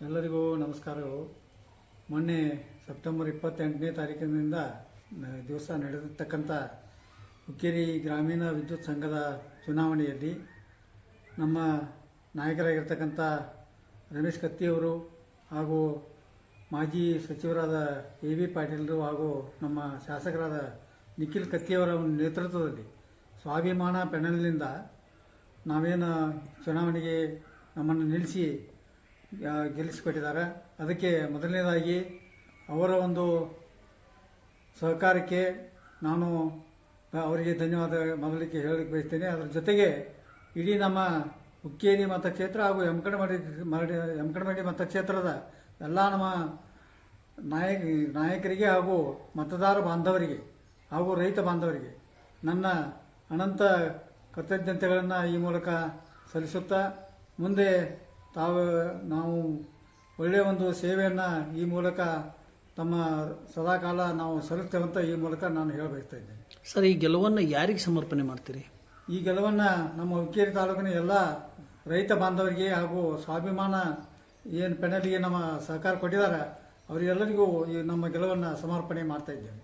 ಎಲ್ಲರಿಗೂ ನಮಸ್ಕಾರಗಳು. ಮೊನ್ನೆ ಸೆಪ್ಟೆಂಬರ್ ಇಪ್ಪತ್ತೆಂಟನೇ ತಾರೀಕಿನಿಂದ ದಿವಸ ನಡೆದಿರ್ತಕ್ಕಂಥ ಹುಕ್ಕೇರಿ ಗ್ರಾಮೀಣ ವಿದ್ಯುತ್ ಸಂಘದ ಚುನಾವಣೆಯಲ್ಲಿ ನಮ್ಮ ನಾಯಕರಾಗಿರ್ತಕ್ಕಂಥ ರಮೇಶ್ ಕತ್ತಿಯವರು ಹಾಗೂ ಮಾಜಿ ಸಚಿವರಾದ ಎ ವಿ ಪಾಟೀಲರು ಹಾಗೂ ನಮ್ಮ ಶಾಸಕರಾದ ನಿಖಿಲ್ ಕತ್ತಿಯವರ ನೇತೃತ್ವದಲ್ಲಿ ಸ್ವಾಭಿಮಾನ ಪ್ಯಾನೆಲ್ನಿಂದ ನಾವೇನು ಚುನಾವಣೆಗೆ ನಮ್ಮನ್ನು ನಿಲ್ಲಿಸಿ ಗೆಲ್ಲಿಸಿಕೊಟ್ಟಿದ್ದಾರೆ. ಅದಕ್ಕೆ ಮೊದಲನೇದಾಗಿ ಅವರ ಒಂದು ಸಹಕಾರಕ್ಕೆ ನಾನು ಅವರಿಗೆ ಧನ್ಯವಾದ ಮೊದಲಿಗೆ ಹೇಳಕ್ಕೆ ಬಯಸ್ತೇನೆ. ಅದರ ಜೊತೆಗೆ ಇಡೀ ನಮ್ಮ ಹುಕ್ಕೇರಿ ಮತಕ್ಷೇತ್ರ ಹಾಗೂ ಯಮಕಡಮಡಿ ಮರಡಿ ಯಮಕಡಮಡಿ ಮತಕ್ಷೇತ್ರದ ಎಲ್ಲ ನಮ್ಮ ನಾಯಕ, ನಾಯಕರಿಗೆ ಹಾಗೂ ಮತದಾರ ಬಾಂಧವರಿಗೆ ಹಾಗೂ ರೈತ ಬಾಂಧವರಿಗೆ ನನ್ನ ಅನಂತ ಕೃತಜ್ಞತೆಗಳನ್ನು ಈ ಮೂಲಕ ಸಲ್ಲಿಸುತ್ತಾ ಮುಂದೆ ತಾವು ನಾವು ಒಳ್ಳೆಯ ಒಂದು ಸೇವೆಯನ್ನು ಈ ಮೂಲಕ ತಮ್ಮ ಸದಾಕಾಲ ನಾವು ಸಲ್ಲಿಸ್ತೇವಂತ ಈ ಮೂಲಕ ನಾನು ಹೇಳಬಯಸ್ತಾ ಇದ್ದೇನೆ. ಸರ್ ಈ ಗೆಲುವನ್ನು ಯಾರಿಗೆ ಸಮರ್ಪಣೆ ಮಾಡ್ತೀರಿ? ಈ ಗೆಲುವನ್ನು ನಮ್ಮ ಹುಕ್ಕೇರಿ ತಾಲೂಕಿನ ಎಲ್ಲ ರೈತ ಬಾಂಧವರಿಗೆ ಹಾಗೂ ಸ್ವಾಭಿಮಾನ ಏನು ಪೆನಲ್ಗೆ ನಮ್ಮ ಸಹಕಾರ ಕೊಟ್ಟಿದ್ದಾರೆ ಅವರೆಲ್ಲರಿಗೂ ಈ ನಮ್ಮ ಗೆಲುವನ್ನು ಸಮರ್ಪಣೆ ಮಾಡ್ತಾ ಇದ್ದೇನೆ.